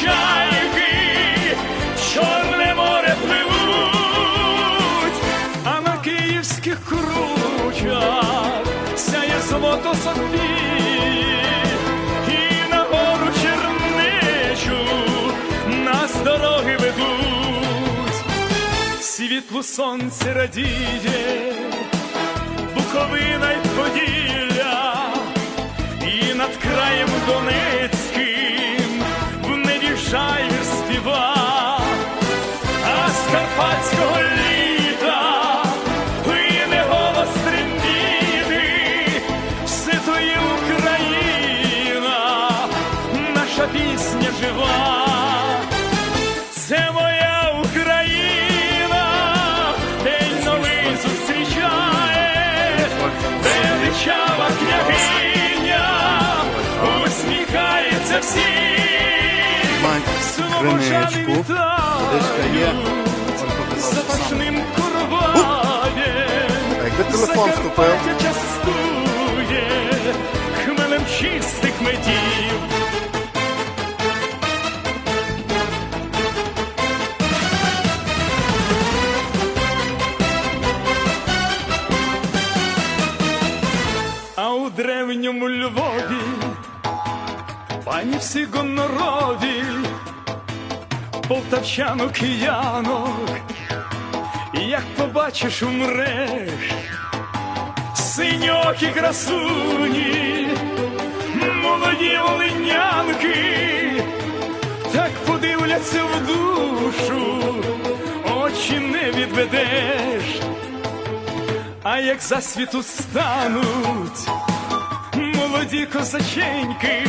Чайки, Чорне море пливуть, а на київських кручах сяє золото Софії, і на гору чернечу нас дороги ведуть. Світлу сонце радіє, Буковина й Поділля, жайвір співа, а з карпатського літа плине голос трембіти, все то є Україна, наша пісня жива. Це моя Україна, день новий зустрічає, величава княгиня, усміхається всім, криничку. Водичка є. запашним А якби телефон вступив? Хмелем чистих медів. А у древньому Львові пані всі гонорові, полтавчанок киянок, як побачиш, умреш, синьокі красуні, молоді волинянки, так подивляться в душу, очі не відведеш. А як засвіту стануть молоді козаченьки,